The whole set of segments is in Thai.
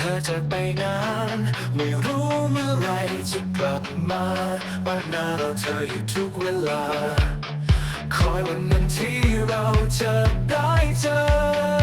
ธอจะไปนาน ไม่รู้เมื่อไรจะกลับมาบ้านหน้าราเธออยู่ทุกเวลา คอยวันนั้นที่เราจะได้เจอ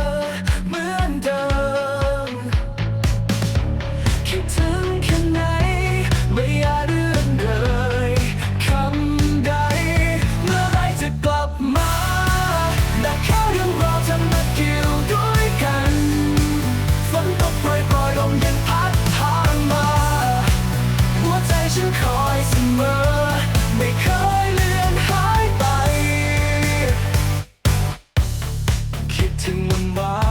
to embark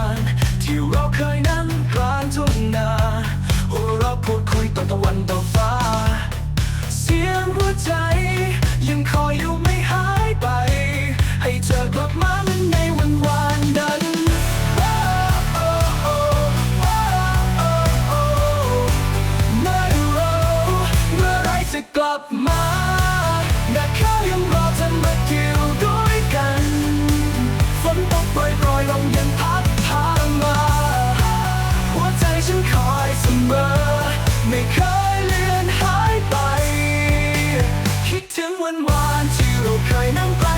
want to 너 가인한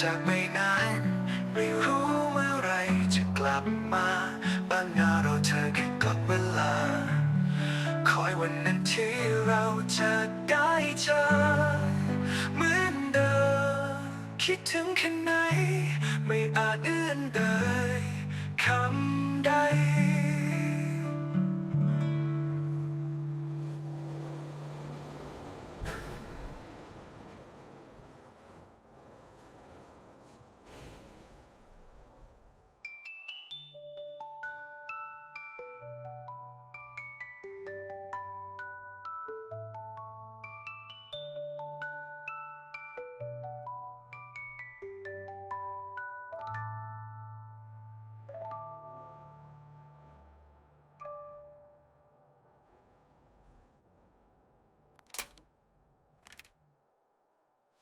จากไม่นานไม่รู้เมื่อไรจะกลับมาบางงาเราเธอแค่กับเวลา คอยวันนั้นที่เราจะได้เจอเหมือนเดิมคิดถึงแค่ไหน ไม่อาจเอื้อนเดิน